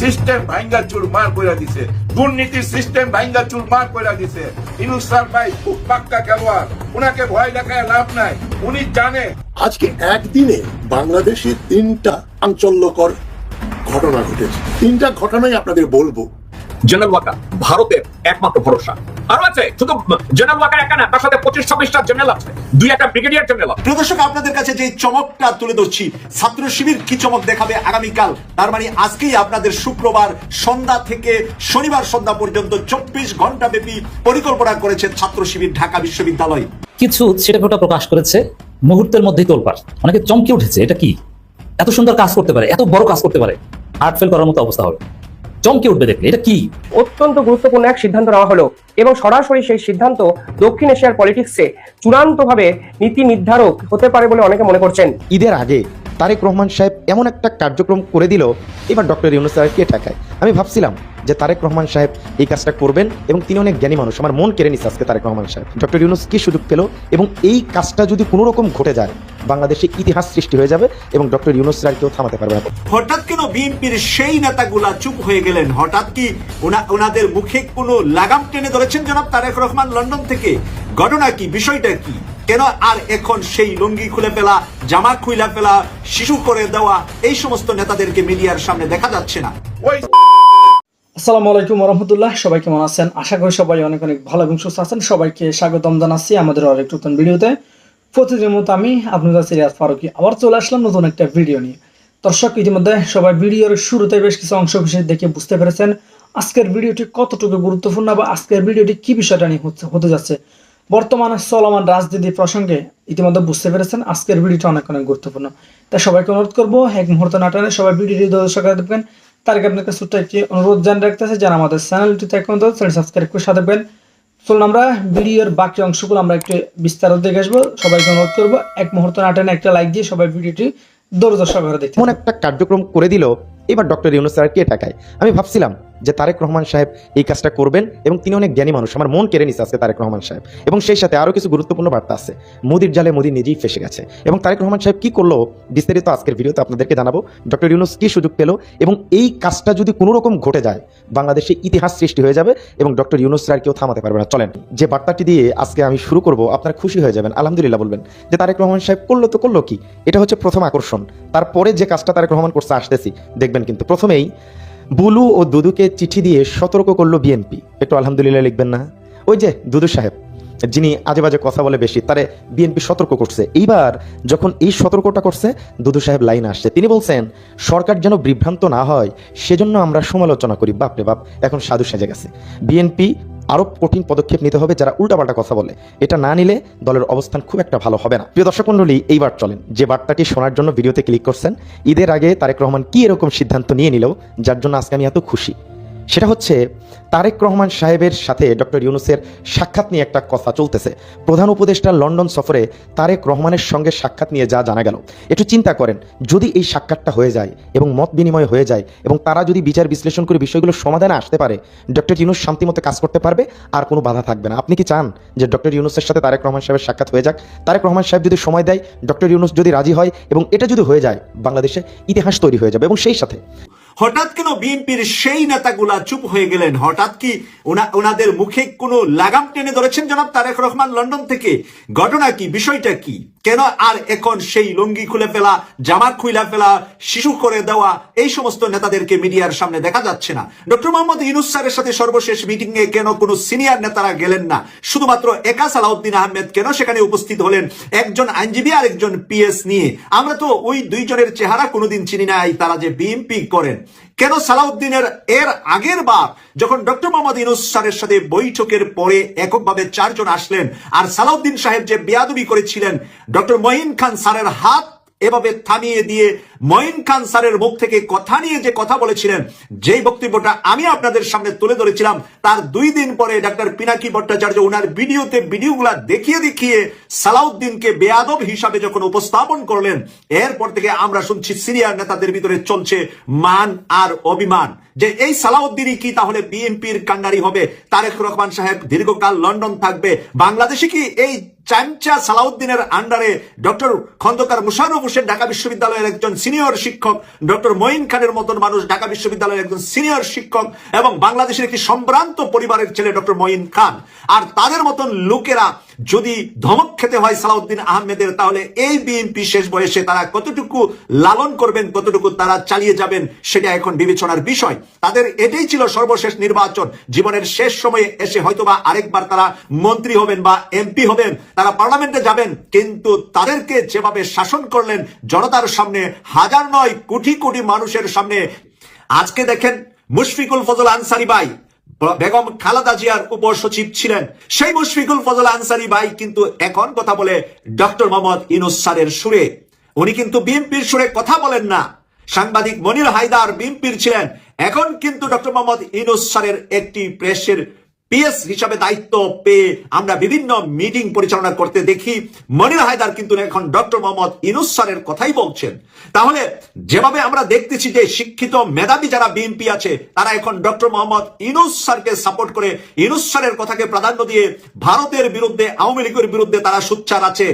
System ভাঙ্গা চুর মার কইরা দিছে। দুর্নীতির সিস্টেম ভাঙ্গা চুর মার কইরা দিছে। ইনুস স্যার ভাই খুব পাক্কা খেলোয়াড়। উনাকে ভয় দেখায় লাভ নাই। উনি জানে। আজকে একদিনে বাংলাদেশে তিনটা আঞ্চল্যকর ঘটনা ঘটেছে। তিনটা ঘটনাই আপনাদের বলব। জেনারেল ওয়াকা ভারতের একমাত্র ভরসা। আরও আছে। শুধু জেনারেল ওয়াকার একা না তার সাথে পঁচিশ ছাব্বিশটা জেনারেল আছে। দুই একটা ব্রিগেডিয়ার জেনারেল আছে। প্রিয় আপনাদের কাছে যে চমকটা তুলে ধরছি ছাত্র শিবির কি চমক দেখাবে আগামীকাল? তার মানে আজকেই আপনাদের শুক্রবার সন্ধ্যা থেকে শনিবার সন্ধ্যা পর্যন্ত চব্বিশ ঘণ্টা ব্যাপী পরিকল্পনা করেছে ছাত্র শিবির ঢাকা বিশ্ববিদ্যালয়। কিছু ছেটেফোটা প্রকাশ করেছে মুহূর্তের মধ্যেই তোলপার অনেকে চমকে উঠেছে এটা কি? এত সুন্দর কাজ করতে পারে এত বড় কাজ করতে পারে হার্ট ফেল করার মতো অবস্থা হবে। চমকে উঠবে দেখলে। এটা কি? অত্যন্ত গুরুত্বপূর্ণ এক সিদ্ধান্ত নেওয়া হলো এবং সরাসরি সেই সিদ্ধান্ত দক্ষিণ এশিয়ার পলিটিক্সে চূড়ান্তভাবে নীতি নির্ধারক হতে পারে বলে অনেকে মনে করছেন। ঈদের আগে তারেক রহমান সাহেব এমন একটা কার্যক্রম করে দিল এবার ডক্টর ইউনুস কে ঠেকায় আমি ভাবছিলাম যে তারেক রহমান সাহেব এই কাজটা করবেন এবং তিনি অনেক জ্ঞানী মানুষ। আমার মন কেড়ে নিচ্ছে আজকে তারেক রহমান সাহেব। ডক্টর ইউনুস কি সুযোগ পেল এবং এই কাজটা যদি কোনো রকম ঘটে যায় বাংলাদেশে ইতিহাস সৃষ্টি হয়ে যাবে এবং ডক্টর ইউনুস স্যার কেউ থামাতে পারবে না। হঠাৎ কেন বিএনপির সেই নেতাগুলা চুপ হয়ে গেলেন? হঠাৎ কি ওনাদের মুখে কোনো লাগাম টেনে ধরেছেন জনাব তারেক রহমান লন্ডন থেকে? ঘটনা কি? বিষয়টা কি? কেন আর এখন সেই লুঙ্গি খুলে ফেলা জামা খুলে ফেলা শিশু করে দেওয়া এই সমস্ত নেতাদেরকে মিডিয়ার সামনে দেখা যাচ্ছে না? আসসালামু আলাইকুম রহমতুল্লাহ সবাই কেমন আছেন? আশা করি সবাই অনেক অনেক ভালো এবং সুস্থ আছেন। সবাইকে স্বাগতম জানাচ্ছি আমাদের আরেক নতুন ভিডিওতে। প্রতিদিনের মতো আমি আপনাদের সিরিয়াস ফারুকি আবার চলে আসলাম নতুন একটা ভিডিও নিয়ে। দর্শক, ইতিমধ্যে সবাই ভিডিওর শুরুতে বেশ কিছু অংশ বিশেষ দেখে বুঝতে পেরেছেন আজকের ভিডিওটি কতটুকু গুরুত্বপূর্ণ বা আজকের ভিডিওটি কি বিষয়টা নিয়ে হচ্ছে, হতে যাচ্ছে। বর্তমানে চলমান রাজনীতি প্রসঙ্গে ইতিমধ্যে বুঝতে পেরেছেন আজকের ভিডিওটা অনেক অনেক গুরুত্বপূর্ণ। তাই সবাইকে অনুরোধ করব, এক মুহূর্ত নাটানে সবাই ভিডিওটি দর্শক দেখবেন। তার আগে আপনাকে ছোট্ট একটি অনুরোধ জানিয়ে রাখতেছে যারা আমাদের চ্যানেলটিতে এখন চ্যানেল সাবস্ক্রাইব করে সাথে চলুন আমরা ভিডিওর বাকি অংশগুলো আমরা একটু বিস্তারিত দেখে আসব। সবাইকে অনুরোধ করব এক মুহূর্ত নাটানে একটা লাইক দিয়ে সবাই ভিডিওটি দৌড় দর্শক ঘরে দেখতে এমন একটা কার্যক্রম করে দিল এবার ডক্টর ইউনুস স্যার কে ঠেকায়। আমি ভাবছিলাম যে তারেক রহমান সাহেব এই কাজটা করবেন এবং তিনি অনেক জ্ঞানী মানুষ। আমার মন কেড়ে নিচ্ছে আজকে তারেক রহমান সাহেব। এবং সেই সাথে আরও কিছু গুরুত্বপূর্ণ বার্তা আছে। মোদির জালে মোদি নিজেই ফেসে গেছে। এবং তারেক রহমান সাহেব কি করল বিস্তারিত আজকের ভিডিওতে আপনাদেরকে জানাব। ডক্টর ইউনুস কি সুযোগ পেল এবং এই কাজটা যদি কোনো রকম ঘটে যায়, বাংলাদেশে ইতিহাস সৃষ্টি হয়ে যাবে এবং ডক্টর ইউনুস স্যার কেউ থামাতে পারবে না। চলেন, যে বার্তাটি দিয়ে আজকে আমি শুরু করব, আপনারা খুশি হয়ে যাবেন। আলহামদুলিল্লাহ বলবেন যে তারেক রহমান সাহেব করল তো করল কি? এটা হচ্ছে প্রথম আকর্ষণ। তারপরে যে কাজটা তারেক রহমান করছে, আসতেছি, দেখবেন কিন্তু প্রথমেই বুলু ও দুদুকে চিঠি দিয়ে সতর্ক করল বিএনপি। একটু আলহামদুলিল্লাহ লিখবেন না। ওই যে দুদু সাহেব, যিনি আজে বাজে কথা বলে বেশি, তারে বিএনপি সতর্ক করছে। এইবার যখন এই সতর্কটা করছে, দুদু সাহেব লাইন আসছে। তিনি বলছেন, সরকার যেন বিভ্রান্ত না হয়, সেজন্য আমরা সমালোচনা করি। বাপরে বাপ, এখন সাধু সেজে গেছে। বিএনপি আরও কঠিন পদক্ষেপ নিতে হবে যারা উল্টাপাল্টা কথা বলে। এটা না নিলে দলের অবস্থান খুব একটা ভালো হবে না। প্রিয় দর্শক মণ্ডলী, এইবার চলেন। যে বার্তাটি শোনার জন্য ভিডিওতে ক্লিক করছেন, ঈদের আগে তারেক রহমান কি এরকম সিদ্ধান্ত নিয়ে নিল, যার জন্য আজকে আমি এত খুশি? সেটা হচ্ছে তারেক রহমান সাহেবের সাথে ডক্টর ইউনুসের সাক্ষাৎ নিয়ে একটা কথা চলতেছে। প্রধান উপদেষ্টা লন্ডন সফরে তারেক রহমানের সঙ্গে সাক্ষাৎ নিয়ে যা জানা গেল। একটু চিন্তা করেন, যদি এই সাক্ষাৎটা হয়ে যায় এবং মত বিনিময় হয়ে যায় এবং তারা যদি বিচার বিশ্লেষণ করে বিষয়গুলো সমাধানে আসতে পারে, ডক্টর ইউনুস শান্তিমতো কাজ করতে পারবে, আর কোনো বাধা থাকবে না। আপনি কি চান যে ডক্টর ইউনুসের সাথে তারেক রহমান সাহেবের সাক্ষাৎ হয়ে যাক? তারেক রহমান সাহেব যদি সময় দেয়, ডক্টর ইউনুস যদি রাজি হয় এবং এটা যদি হয়ে যায়, বাংলাদেশে ইতিহাস তৈরি হয়ে যাবে এবং সেই সাথে হঠাৎ কেন বিএনপির সেই নেতাগুলা চুপ হয়ে গেলেন? হঠাৎ কি ওনাদের মুখে কোনো লাগাম টেনে ধরেছেন জনাব তারেক রহমান লন্ডন থেকে? ঘটনা কি? বিষয়টা কি? কেন আর এখন সেই লুঙ্গি খুলে ফেলা, জামা খুলে ফেলা, শিশু করে দেওয়া, এই সমস্ত নেতাদেরকে মিডিয়ার সামনে দেখা যাচ্ছে না? ডক্টর মোহাম্মদ ইউনুস স্যারের সাথে সর্বশেষ মিটিং এ কেন কোনো সিনিয়র নেতারা গেলেন না? শুধুমাত্র একা সালাউদ্দিন আহমেদ কেন সেখানে উপস্থিত হলেন? একজন আইনজীবী আর একজন পিএস নিয়ে। আমরা তো ওই দুইজনের চেহারা কোনোদিন চিনি নাই, তারা যে বিএমপি করেন। কেন সালাউদ্দিনের এর আগের বার যখন ডক্টর মোহাম্মদ ইউনুস স্যারের সাথে বৈঠকের পরে এককভাবে চারজন আসলেন আর সালাউদ্দিন সাহেব যে বেয়াদবি করেছিলেন, ডক্টর মহিন খান স্যারের হাত এভাবে থামিয়ে দিয়ে মঈন খান স্যারের মুখ থেকে কথা নিয়ে যে কথা বলেছিলেন, যেই বক্তব্যটা আমি আপনাদের সামনে তুলে ধরেছিলাম, তার দুই দিন পরে ডাক্তার পিনাকি ভট্টাচার্য ওনার ভিডিওতে ভিডিওগুলা দেখিয়ে দেখিয়ে সালাউদ্দিনকে বেয়াদব হিসাবে যখন উপস্থাপন করলেন, এরপর থেকে আমরা শুনছি সিনিয়র নেতাদের ভিতরে চলছে মান আর অভিমান। যে এই সালাউদ্দিনই কি তাহলে বিএনপির কান্ডারি হবে? তারেক রহমান সাহেব দীর্ঘকাল লন্ডন থাকবে। বাংলাদেশে কি এই চামচা সালাউদ্দিনের আন্ডারে ডক্টর খন্দকার মুশারফ হোসেন ঢাকা বিশ্ববিদ্যালয়ের একজন সিনিয়র শিক্ষক ডক্টর মঈন খানের মতন মানুষ ঢাকা বিশ্ববিদ্যালয়ের একজন সিনিয়র শিক্ষক এবং বাংলাদেশের একটি সম্ভ্রান্ত পরিবারের ছেলে ডক্টর মঈন খান। আর তাদের মতন লোকেরা যদি ধমক খেতে হয় সালাউদ্দিন আহমেদের, তাহলে এই বিএনপি শেষ বয়সে তারা কতটুকু লালন করবেন, কতটুকু তারা চালিয়ে যাবেন, সেটা এখন বিবেচনার বিষয়। তাদের এটাই ছিল সর্বশেষ নির্বাচন। জীবনের শেষ সময়ে এসে হয়তোবা আরেকবার তারা মন্ত্রী হবেন বা এমপি হবেন, তারা পার্লামেন্টে যাবেন, কিন্তু তাদেরকে যেভাবে শাসন করলেন, জনতার সামনে হাজার নয়, কোটি কোটি মানুষের সামনে। আজকে দেখেন মুশফিকুল ফজল আনসারি ভাই, বেগম খালাদা জিয়ার উপসচিব ছিলেন। সেই মুশফিকুল ফজল আনসারি ভাই কিন্তু এখন কথা বলে ডক্টর মোহাম্মদ ইনুস সারের সুরে। উনি কিন্তু বিএনপির সুরে কথা বলেন না। সাংবাদিক মনির হায়দার বিএনপির ছিলেন। এখন কিন্তু ডক্টর মোহাম্মদ ইনুস সারের একটি প্রেসের পিএস হিসাবে দায়িত্ব পেয়ে আমরা বিভিন্ন মিটিং পরিচালনা করতে দেখি। মনির হায়দার কিন্তু এখন ডক্টর মোহাম্মদ ইনুস স্যারের কথাই বলছেন। তাহলে যেভাবে আমরা দেখতেছি যে শিক্ষিত মেধাবী যারা বিএনপি আছে, তারা এখন ডক্টর মোহাম্মদ ইনুস স্যারকে সাপোর্ট করে ইনুস স্যারের কথাকে প্রাধান্য দিয়ে ভারতের বিরুদ্ধে, আওয়ামী লীগের বিরুদ্ধে তারা সুচ্চার আছে।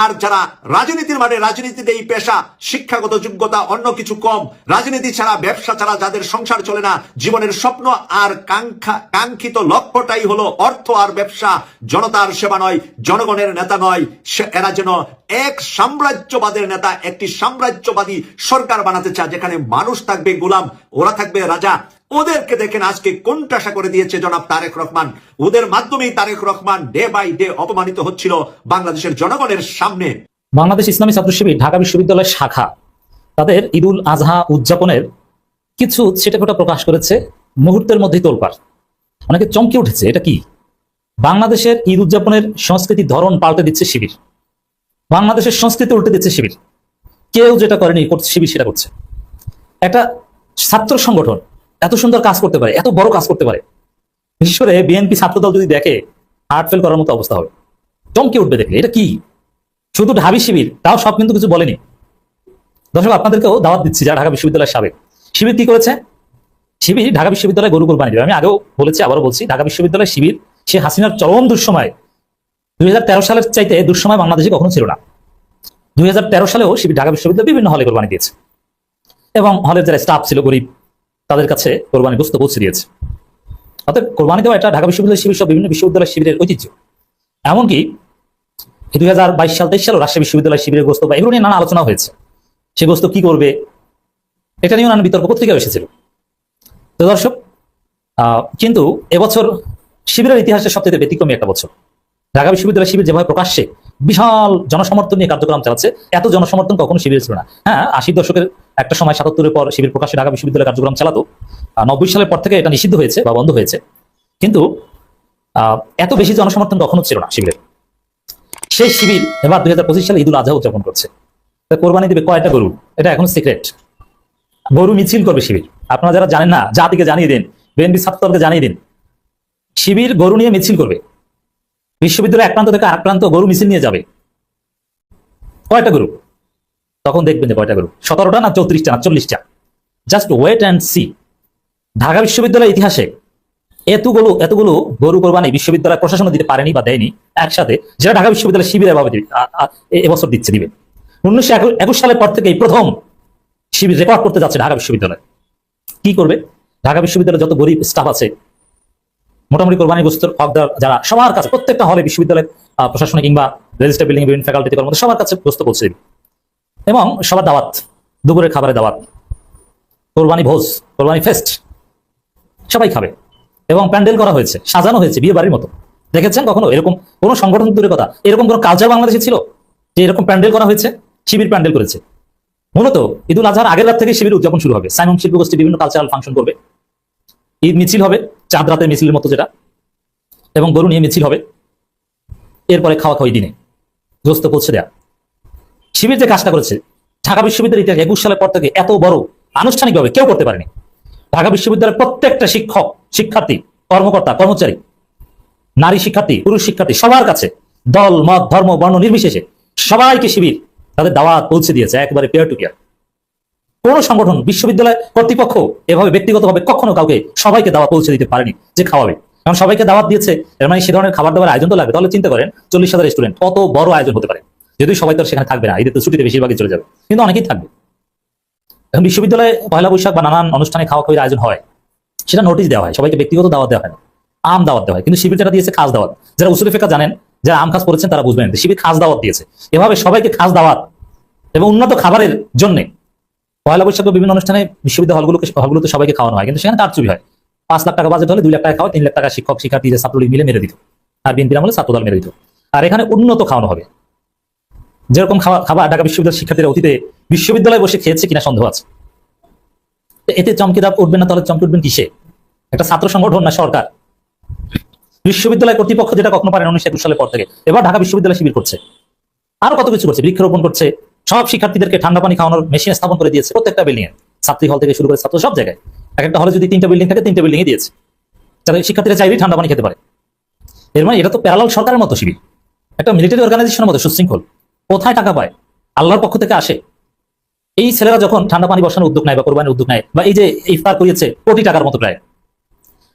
আর যারা রাজনীতির মানে রাজনীতিতে এই পেশা, শিক্ষাগত যোগ্যতা অন্য কিছু কম, রাজনীতি ছাড়া, ব্যবসা ছাড়া যাদের সংসার চলে না, জীবনের স্বপ্ন আর কাঙ্ক্ষা কাঙ্ক্ষিত লক্ষ্যটাই হলো অর্থ আর ব্যবসা, জনতার সেবা নয়, জনগণের নেতা নয়। এরা যেন এক সাম্রাজ্যবাদের নেতা, একটি সাম্রাজ্যবাদী সরকার বানাতে চায়, যেখানে মানুষ থাকবে গোলাম, ওরা থাকবে রাজা। ওদেরকে দেখেন আজকে কোনটাশা করে দিয়েছে জনাব তারেক রহমান। ওদের মাধ্যমেই Tarek Rahman day by day অপমানিত হচ্ছিল বাংলাদেশের জনগণের সামনে। বাংলাদেশ ইসলামী ছাত্র শিবির ঢাকা বিশ্ববিদ্যালয়ের শাখা। তাদের ঈদুল আজহা উদযাপনের কিছু ছেটেফোটা প্রকাশ করেছে মুহূর্তের মধ্যেই তোলপাড়। অনেকে চমকে উঠেছে, এটা কি? বাংলাদেশের ঈদ উদযাপনের সংস্কৃতির ধরন পাল্টে দিচ্ছে শিবির। বাংলাদেশের সংস্কৃতি উল্টে দিচ্ছে শিবির। কেউ যেটা করেনি শিবির সেটা করছে। একটা ছাত্র সংগঠন এত সুন্দর কাজ করতে পারে, এত বড় কাজ করতে পারে। বিশেষ করে বিএনপি ছাত্রদল যদি দেখে হার্ট ফেল করার মতো অবস্থা হবে। চমকে উঠবে দেখলে এটা কি? শুধু ঢাবি শিবির, তাও সব কিন্তু কিছু বলেনি। দর্শক, আপনাদেরকেও দাওয়াত দিচ্ছি, যারা ঢাকা বিশ্ববিদ্যালয়ের সাবেক। শিবির কি করেছে? শিবির ঢাকা বিশ্ববিদ্যালয়ে গরু কোরবানি দেবে। আমি আগেও বলেছি, আবারও বলছি, ঢাকা বিশ্ববিদ্যালয়ের শিবির, সে হাসিনার চরম দুঃসময়। দুই হাজার তেরো সালের চাইতে দুঃসময় বাংলাদেশে কখনো ছিল না। দুই হাজার তেরো সালেও শিবির ঢাকা বিশ্ববিদ্যালয় বিভিন্ন হলে কোরবানি দিয়েছে। এবং হলের যারা স্টাফ ছিল গরিব, তাদের কাছে কোরবানি বস্তু পৌঁছে দিয়েছে। অর্থাৎ কোরবানি দেওয়া এটা ঢাকা বিশ্ববিদ্যালয় শিবির সব বিভিন্ন বিশ্ববিদ্যালয় শিবিরের ঐতিহ্য। এমনকি দুই হাজার বাইশ সাল, তেইশ সাল রাজশাহী বিশ্ববিদ্যালয় শিবিরের গ্রস্ত বা এগুলো নিয়ে নানা আলোচনা হয়েছে। সে গ্রস্ত কি করবে, এটা নিয়েও নানা বিতর্ক পত্রিকা এসেছিল। তো দর্শক কিন্তু এবছর শিবিরের ইতিহাসের সবচেয়ে ব্যতিক্রমী একটা বছর। ঢাকা বিশ্ববিদ্যালয় শিবির যেভাবে প্রকাশ্যে বিশাল জনসমর্থন নিয়ে কার্যক্রম চালাচ্ছে, এত জনসমর্থন কখনো শিবির ছিল না। হ্যাঁ আশি দশকের একটা সময় সাতাত্তরের পর শিবির প্রকাশ্যে ঢাকা বিশ্ববিদ্যালয় কার্যক্রম চালাতো নব্বই সালের পর থেকে এটা নিষিদ্ধ হয়েছে বা বন্ধ হয়েছে। কিন্তু এত বেশি জনসমর্থন কখনো ছিল না শিবিরের। সেই শিবির এবার দুই হাজার পঁচিশ সালে ঈদুল আজহা উদযাপন করছে। কোরবানি দেবে কয়টা গরু? এটা এখন সিক্রেট গরু মিছিল করবে শিবির। আপনারা যারা জানেন না, জাতিকে জানিয়ে দিন, বিএনপি ছাত্রদলকে জানিয়ে দিন, শিবির গরু নিয়ে মিছিল করবে। বিশ্ববিদ্যালয় এক প্রান্ত থেকে আরেক প্রান্ত গরু মিছিল নিয়ে যাবে। কয়টা গরু? তখন দেখবেন যে কয়টা গরু? সতেরোটা না চৌত্রিশটা না চল্লিশটা? Just wait and see Dhaka বিশ্ববিদ্যালয়ের ইতিহাসে এতগুলো এতগুলো গরু কোরবানি বিশ্ববিদ্যালয় প্রশাসন দিতে পারেনি বা দেয়নি। একসাথে যেটা ঢাকা বিশ্ববিদ্যালয় শিবির এ- এবছর দিচ্ছে দিবে। উনিশশো একুশ সালের পর থেকে প্রথম শিবির রেকর্ড করতে যাচ্ছে ঢাকা বিশ্ববিদ্যালয়। কি করবে? ঢাকা বিশ্ববিদ্যালয়ে যত গরিব স্টাফ আছে, মোটামুটি কোরবানি গোস্তর হকদার যারা, সবার কাছে, প্রত্যেকটা হলে বিশ্ববিদ্যালয়ের প্রশাসনে কিংবা রেজিস্টার বিল্ডিং বিভিন্ন ফ্যাকাল্টি কর্মচারী সবার কাছে গোস্ত দিবে। এবং সবার দাওয়াত, দুপুরের খাবারের দাওয়াত, কোরবানি ভোজ, কোরবানি ফেস্ট সবাই খাবে। এবং প্যান্ডেল করা হয়েছে, সাজানো হয়েছে বিয়ে বাড়ির মতো। দেখেছেন কখনো এরকম কোন সংগঠন দূরের কথা? এরকম কোন কালচার বাংলাদেশে ছিল যে এরকম প্যান্ডেল করা হয়েছে, শিবির প্যান্ডেল করেছে? মূলত ঈদুল আজহার আগের রাত থেকে শিবির উদযাপন শুরু হবে। সাইমন শিল্প গোষ্ঠী বিভিন্ন কালচারাল ফাংশন করবে। ঈদ মিছিল হবে, চাঁদ রাতের মিছিলের মতো যেটা, এবং গরু নিয়ে মিছিল হবে। এরপরে খাওয়া খাওয়াই দিনে গ্রস্ত পৌঁছে দেয়া। শিবির যে কাজটা করেছে, ঢাকা বিশ্ববিদ্যালয়ের ইতিহাস একুশ সালের পর থেকে এত বড় আনুষ্ঠানিকভাবে কেউ করতে পারেনি। ঢাকা বিশ্ববিদ্যালয়ের প্রত্যেকটা শিক্ষক, শিক্ষার্থী, কর্মকর্তা, কর্মচারী, নারী শিক্ষার্থী, পুরুষ শিক্ষার্থী সবার কাছে দল, মত, ধর্ম, বর্ণ নির্বিশেষে সবাইকে শিবির তাদের দাওয়াত পৌঁছে দিয়েছে একেবারে পেয়ার টু পেয়ার কোন সংগঠন, বিশ্ববিদ্যালয় কর্তৃপক্ষ এভাবে ব্যক্তিগতভাবে কখনো কাউকে সবাইকে দাওয়াত পৌঁছে দিতে পারেনি যে খাওয়াবে। কারণ সবাইকে দাওয়াত দিয়েছে, এর মানে সে ধরনের খাবার দাবার আয়োজন তো লাগবে। তাহলে চিন্তা করেন, চল্লিশ হাজার স্টুডেন্ট কত বড় আয়োজন হতে পারে? যদি সবাই তো সেখানে থাকবে না ঈদের তো ছুটিতে বেশিরভাগই চলে যাবে। কিন্তু অনেকেই থাকবে। এখন বিশ্ববিদ্যালয়ে পয়লা বৈশাখ বা নানান অনুষ্ঠানে খাওয়া খাওয়ার আয়োজন হয়, সেটা নোটিশ দেওয়া হয়, সবাইকে ব্যক্তিগত দাওয়াত দেওয়া হয় না। আম দাওয়াত দেওয়া হয়, কিন্তু শিবির যেটা দিয়েছে, খাস দাওয়াত। যারা উসুলি ফেকা জানেন যারা আম খাস করেছেন তারা বুঝবেন শিবির খাস দাওয়াত দিয়েছে। এভাবে সবাইকে খাস দাওয়াত এবং উন্নত খাবারের জন্য পয়লা বৈশাখ বিভিন্ন অনুষ্ঠানে বিশ্ববিদ্যালয় হলগুলোকে হলগুলোতে সবাইকে খাওয়ানো হয়। কিন্তু সেখানে কারচুপি হয়। পাঁচ লাখ টাকা বাজেট হলে দুই লাখ টাকা খাওয়া, তিন লাখ টাকা শিক্ষক, শিক্ষার্থী যে ছাত্রলীগ মিলে মেরে দিত। আর বিএনপির আমলে ছাত্রদল মেরে দিত। আর এখানে উন্নত খাওয়ানো হবে। যেরকম খাওয়া খাবার ঢাকা বিশ্ববিদ্যালয়ের শিক্ষার্থীরা অতীতে বিশ্ববিদ্যালয়ে বসে খেয়েছে কিনা সন্দেহ আছে। এতে চমকে উঠবেন না তাহলে চমকে উঠবেন কিসে? একটা ছাত্র সংগঠন না সরকার? বিশ্ববিদ্যালয় কর্তৃপক্ষ যেটা কখনো পারেন উনিশশো একুশ সালের পর থেকে। এবার ঢাকা বিশ্ববিদ্যালয় শিবির করছে। আরও কত কিছু করছে? বৃক্ষরোপণ করছে। সব শিক্ষার্থীদেরকে ঠান্ডা পানি খাওয়ানোর মেশিন স্থাপন করে দিয়েছে প্রত্যেকটা বিল্ডিং এ। ছাত্রী হল থেকে শুরু করে ছাত্র সব জায়গায়। এক একটা হলে যদি তিনটা বিল্ডিং থাকে, তিনটা বিল্ডিং দিয়েছে। যাতে শিক্ষার্থীরা চাইলেই ঠান্ডা পানি খেতে পারে। এর মানে এটা তো প্যারালাল সরকারের মতো শিবির। একটা মিলিটারি অর্গানাইজেশনের মতো সুশৃঙ্খল। কোথায় টাকা পায়? আল্লাহর পক্ষ থেকে আসে। এই ছেলেরা যখন ঠান্ডা পানি বসানোর উদ্যোগ নেয় বা কোরবানির উদ্যোগ নেয় বা এই যে ইফতার করিয়েছে, কোটি টাকার মতো প্রায়।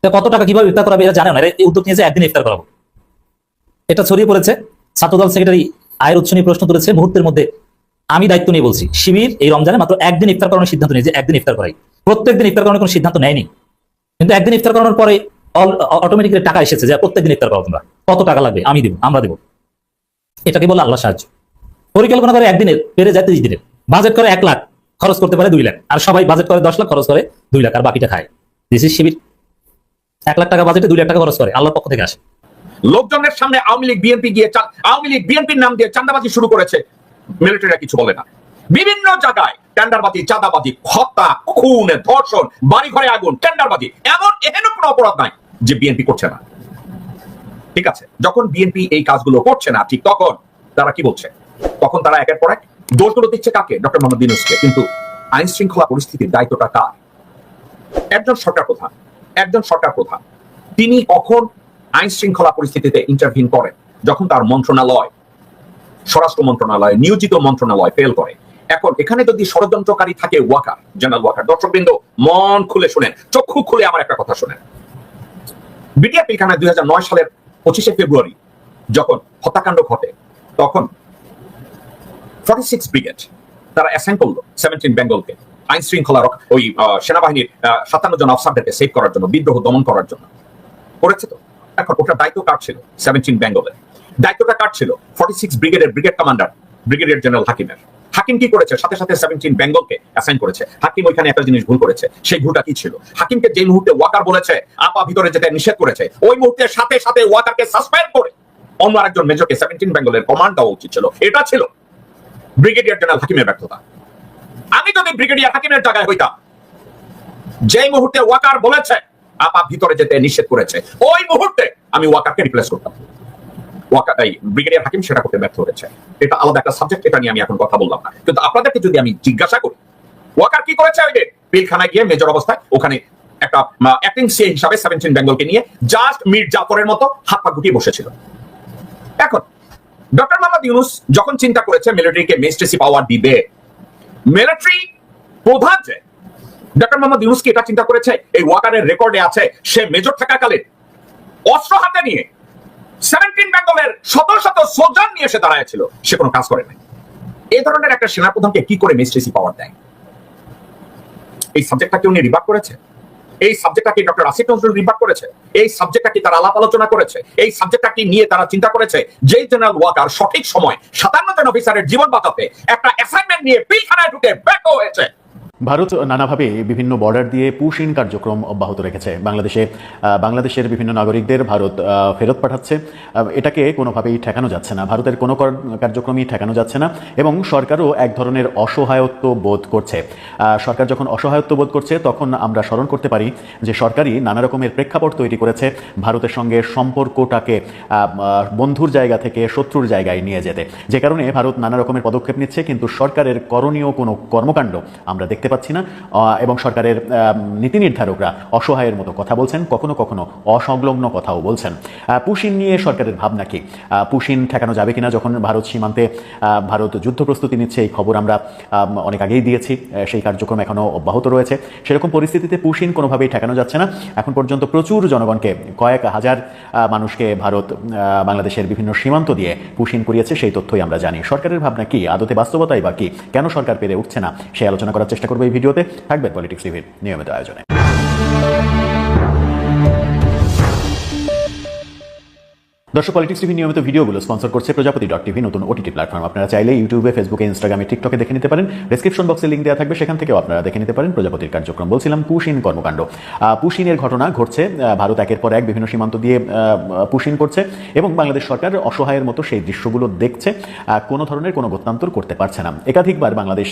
কত টাকা কীভাবে ইফতার করাবে এরা জানে না। এই উদ্যোগ নিয়েছে একদিন ইফতার করাবো। এটা ছড়িয়ে পড়েছে। ছাত্রদল সেক্রেটারি আয়ের উৎস নিয়ে প্রশ্ন তুলেছে। মুহূর্তের মধ্যে আমি দায়িত্ব নিয়ে বলছি। শিবির এই রমজানে মাত্র একদিন ইফতার করানোর সিদ্ধান্ত নিয়েছে। একদিন ইফতার করাই। প্রত্যেকদিন ইফতার করানোর কোনো সিদ্ধান্ত নেয়নি। কিন্তু একদিন ইফতার করানোর পরে অটোমেটিক্যালি টাকা এসেছে যে প্রত্যেকদিন ইফতার করো তোমরা। কত টাকা লাগবে? আমি দেবো, আমরা দেবো। এটাকে বলে আল্লাহ সাহায্য। পরিকল্পনা করে একদিনের পেরে যায় তিরিশ দিনের বাজেট করে এক লাখ খরচ করতে পারে দুই লাখ। আর সবাই বাজেট করে দশ লাখ, খরচ করে দুই লাখ। আর বাকিটা খায়। This is Shibir. এক লাখ টাকা বাজেটে দুই লাখ টাকা খরচ করে, আল্লাহর পক্ষ থেকে আসে। লোকজনের সামনে আওয়ামী লীগ বিএনপি গিয়ে আওয়ামী লীগ বিএনপির নাম দিয়ে চাঁদাবাজি শুরু করেছে। মিলিটারিরা কিছু বলে না। বিভিন্ন জায়গায় টেন্ডারবাজি চাঁদাবাজি, হত্যা, খুন, ধর্ষণ বাড়ি ঘরে আগুন টেন্ডারবাজি এমন এহেন কোনো অপরাধ নাই যে বিএনপি করছে না। ঠিক আছে? যখন বিএনপি এই কাজগুলো করছে না, ঠিক তখন তারা কি বলছে? তখন তারা একের পর এক দোষগুলো দিচ্ছে কাকে? ডক্টর মোহাম্মদ ইউনূসকে। কিন্তু আইন শৃঙ্খলা পরিস্থিতির দায়িত্বটা কার? একজন সরকার প্রধান। একজন সরকার প্রধান। তিনি কখন আইন শৃঙ্খলা পরিস্থিতিতে ইন্টারভিন করেন? যখন তার মন্ত্রণালয়, স্বরাষ্ট্র মন্ত্রণালয়, নিয়োজিত মন্ত্রণালয় ফেল করে। এখন এখানে যদি ষড়যন্ত্রকারী থাকে ওয়াকার জেনারেল ওয়াকার, দর্শকবৃন্দ, মন খুলে শুনেন, চক্ষু খুলে আমার একটা কথা শুনেন। বিটিআর পিলখানায় দুই সালের পঁচিশে ফেব্রুয়ারি যখন হত্যাকাণ্ড ঘটে, তখন ফর্টি সিক্স ব্রিগেড তারা অ্যাসাইন করল সেভেন্টিন বেঙ্গলকে আইন শৃঙ্খলা ওই সেনাবাহিনীর সাতান্ন জন অফিসারদেরকে সেভ করার জন্য, বিদ্রোহ দমন করার জন্য। করেছে তো? এখন ওটার দায়িত্ব কার ছিল? সেভেন্টিন বেঙ্গলের। দায়িত্বটা কার ছিল? ফর্টি সিক্স ব্রিগেডের ব্রিগেড কমান্ডার ব্রিগেডিয়ার জেনারেল হাকিমের। হাকিম কি করেছে? সাথে সাথে সেভেন্টিন বেঙ্গলকে অ্যাসাইন করেছে। হাকিম ওইখানে একটা জিনিস ভুল করেছে। সেই ভুলটা কি ছিল? হাকিমকে যে মুহূর্তে ওয়াকার বলেছে, আপা ভিতরে যেতে নিষেধ করেছে, ওই মুহূর্তে সাথে সাথে ওয়াকারকে সাসপেন্ড করে অন্য আরেকজন মেজরকে সেভেন্টিন বেঙ্গলের কমান্ড দেওয়া উচিত ছিল। এটা ছিল ব্রিগেডিয়ার জেনারেল হাকিমের ব্যর্থতা। আমি যদি ব্রিগেডিয়ার হাকিমের জায়গায় হইতাম যে মুহূর্তে ওয়াকার বলেছে, আপা ভিতরে যেতে নিষেধ করেছে, ওই মুহূর্তে আমি ওয়াকারকে রিপ্লেস করতাম। অবস্থায়? ওখানে একটা বেঙ্গলকে নিয়ে জাস্ট জাফরের মতো বসেছিল। এখন ডক্টর মোহাম্মদ ইউনুস যখন চিন্তা করেছে মিলিটারিকে মেস্টেসি পাওয়ার দিবে মিলিটারি প্রধান যে ডক্টর মোহাম্মদ ইউনুস কি এটা চিন্তা করেছে? এই ওয়াকারের রেকর্ডে আছে, সে মেজর থাকাকালে অস্ত্র হাতে নিয়ে সেভেন্টিন বেঙ্গলের শত শত সোজন নিয়ে এসে দাঁড়ায় ছিল। সে কোনো কাজ করে নাই এই ধরনের একটা সেনাপ্রধানকে কি করে মিস্ট্রেসি পাওয়ার দেয়? এই সাবজেক্টটা কি উনি রিভার্ট করেছে? এই সাবজেক্টটা কি ডক্টর আসিফ নজরুল রিভার্ট করেছে? এই সাবজেক্টটা কি তারা আলাপ আলোচনা করেছে? এই সাবজেক্টটা কি নিয়ে তারা চিন্তা করেছে? যে জেনারেল ওয়াকার সঠিক সময় সাতান্ন জন অফিসারের জীবন বাঁচাতে একটা অ্যাসাইনমেন্ট নিয়ে পিলখানায় ঢুকে ব্যাক হয়েছে। ভারত নানাভাবে বিভিন্ন বর্ডার দিয়ে পুশ ইন কার্যক্রম অব্যাহত রেখেছে। বাংলাদেশে বাংলাদেশের বিভিন্ন নাগরিকদের ভারত ফেরত পাঠাচ্ছে। এটাকে কোনোভাবেই ঠেকানো যাচ্ছে না। ভারতের কোনো কর- কার্যক্রমই ঠেকানো যাচ্ছে না এবং সরকারও এক ধরনের অসহায়ত্ব বোধ করছে। সরকার যখন অসহায়ত্ব বোধ করছে, তখন আমরা স্মরণ করতে পারি যে সরকারই নানা রকমের প্রেক্ষাপট তৈরি করেছে ভারতের সঙ্গে সম্পর্কটাকে বন্ধুর জায়গা থেকে শত্রুর জায়গায় নিয়ে যেতে। যে কারণে ভারত নানা রকমের পদক্ষেপ নিচ্ছে, কিন্তু সরকারের করণীয় কোনো কর্মকাণ্ড আমরা দেখতে পাচ্ছি না। এবং সরকারের নীতি নির্ধারকরা অসহায়ের মতো কথা বলছেন কখনো কখনো অসংলগ্ন কথাও বলছেন। পুশিন নিয়ে সরকারের ভাবনা কি? পুশিন ঠেকানো যাবে কিনা যখন ভারত সীমান্তে ভারত যুদ্ধ প্রস্তুতি নিচ্ছে এই খবর আমরা আম, অনেক আগেই দিয়েছি সেই কার্যক্রম এখনও অব্যাহত রয়েছে। সেরকম পরিস্থিতিতে পুশিন কোনোভাবেই ঠেকানো যাচ্ছে না। এখন পর্যন্ত প্রচুর জনগণকে কয়েক হাজার মানুষকে ভারত বাংলাদেশের বিভিন্ন সীমান্ত দিয়ে পুশিন করিয়েছে সেই তথ্যই আমরা জানি। সরকারের ভাবনা কি? আদতে বাস্তবতাই বা কি? কেন সরকার পেরে উঠছে না? সেই আলোচনা করার চেষ্টা করব। করব এই ভিডিওতে থাকবে পলিটিক্স টিভির নিয়মিত আয়োজনে দর্শক পলিটিক্স টিভি নিয়মিত ভিডিওগুলো স্পন্সর করছে প্রজাপতি ডট টিভি নতুন ওটিটি প্ল্যাটফর্ম আপনারা চাইলে ইউটিউবে ফেসবুকে ইনস্টাগ্রামে টিকটকে দেখে নিতে পারেন। ডেসক্রিপশন বক্সে লিঙ্ক দেওয়া থাকবে, সেখান থেকেও আপনারা দেখে নিতে পারেন প্রজাপতির কার্যক্রম। বলছিলাম পুশিন কর্মকাণ্ড। পুশিনের ঘটনা ঘটছে ভারত একের পর এক বিভিন্ন সীমান্ত দিয়ে পুশিন করছে এবং বাংলাদেশ সরকার অসহায়ের মতো সেই দৃশ্যগুলো দেখছে। কোনো ধরনের কোনো গত্যান্তর করতে পারছে না। একাধিকবার বাংলাদেশ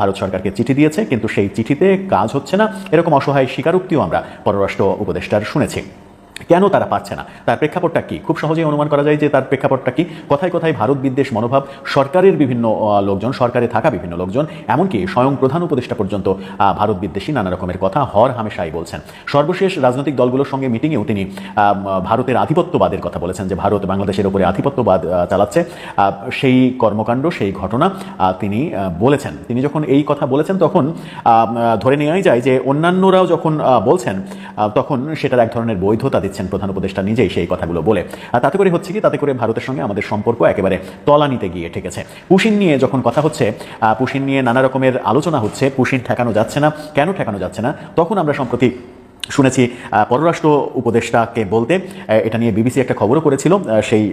ভারত সরকারকে চিঠি দিয়েছে, কিন্তু সেই চিঠিতে কাজ হচ্ছে না। এরকম অসহায় স্বীকারোক্তিও আমরা পররাষ্ট্র উপদেষ্টার শুনেছি। কেন তারা পাচ্ছে না? তার প্রেক্ষাপটটা কি? খুব সহজেই অনুমান করা যায় যে তার প্রেক্ষাপটটা কি? কথায় কথায় ভারত বিদ্বেষ মনোভাব, সরকারের বিভিন্ন লোকজন, সরকারে থাকা বিভিন্ন লোকজন, এমনকি স্বয়ং প্রধান উপদেষ্টা পর্যন্ত ভারত বিদ্বেষী নানা রকমের কথা হর হামেশাই বলছেন। সর্বশেষ রাজনৈতিক দলগুলোর সঙ্গে মিটিংয়েও তিনি ভারতের আধিপত্যবাদের কথা বলেছেন যে ভারত বাংলাদেশের উপরে আধিপত্যবাদ চালাচ্ছে। সেই কর্মকাণ্ড, সেই ঘটনা তিনি বলেছেন। তিনি যখন এই কথা বলেছেন তখন ধরে নেওয়াই যায় যে অন্যান্যরাও যখন বলছেন তখন সেটার এক ধরনের বৈধতা দিচ্ছেন প্রধান উপদেষ্টা নিজেই সেই কথাগুলো বলে। আর তাতে করে হচ্ছে কি, তাতে করে ভারতের সঙ্গে আমাদের সম্পর্ক একেবারে তলানিতে গিয়ে ঠেকেছে। পুশিন নিয়ে যখন কথা হচ্ছে পুশিন নিয়ে নানা রকমের আলোচনা হচ্ছে, পুশিন ঠেকানো যাচ্ছে না। কেন ঠেকানো যাচ্ছে না? তখন আমরা সম্প্রতি শুনেছি পররাষ্ট্র উপদেষ্টাকে বলতে এটা নিয়ে বিবিসি একটা খবরও করেছিল সেই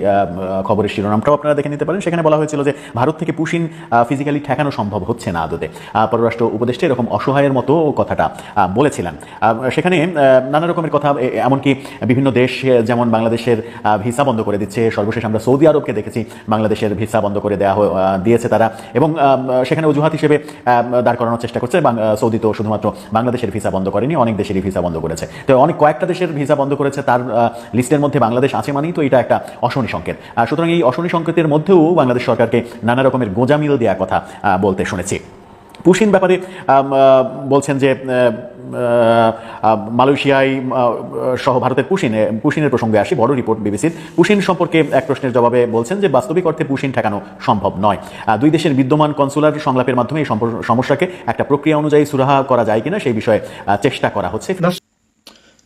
খবরের শিরোনামটাও আপনারা দেখে নিতে পারেন। সেখানে বলা হয়েছিল যে, ভারত থেকে পুশিন ফিজিক্যালি ঠেকানো সম্ভব হচ্ছে না আদতে। পররাষ্ট্র উপদেষ্টা এরকম অসহায়ের মতো কথাটা বলেছিলেন। সেখানে নানা রকমের কথা এমনকি বিভিন্ন দেশ, যেমন বাংলাদেশের ভিসা বন্ধ করে দিচ্ছে, সর্বশেষ আমরা সৌদি আরবকে দেখেছি, বাংলাদেশের ভিসা বন্ধ করে দেওয়া দিয়েছে তারা। এবং সেখানে অজুহাত হিসেবে দাঁড় করানোর চেষ্টা করছে সৌদি তো শুধুমাত্র বাংলাদেশের ভিসা বন্ধ করেনি, অনেক দেশেরই ভিসা বন্ধ করেছে। তো অনেক কয়েকটা দেশের ভিসা বন্ধ করেছে, তার লিস্টের মধ্যে বাংলাদেশ আছে মানেই তো এটা একটা অশনি সংকেত। সুতরাং এই অশনি সংকেতের মধ্যেও বাংলাদেশ সরকারকে নানা রকমের গোজামিল দেওয়ার কথা বলতে শুনেছি। পুশিন ব্যাপারে বলছেন যে মালয়েশিয়ায় সহ ভারতের পুশিনে পুশিনের প্রসঙ্গে আসি, বড় রিপোর্ট বিবিসির। পুশিন সম্পর্কে এক প্রশ্নের জবাবে বলছেন যে, বাস্তবিক অর্থে পুশিন ঠেকানো সম্ভব নয়। দুই দেশের বিদ্যমান কনসুলার সংলাপের মাধ্যমে এই সমস্যাকে একটা প্রক্রিয়া অনুযায়ী সুরাহা করা যায় কিনা সেই বিষয়ে চেষ্টা করা হচ্ছে।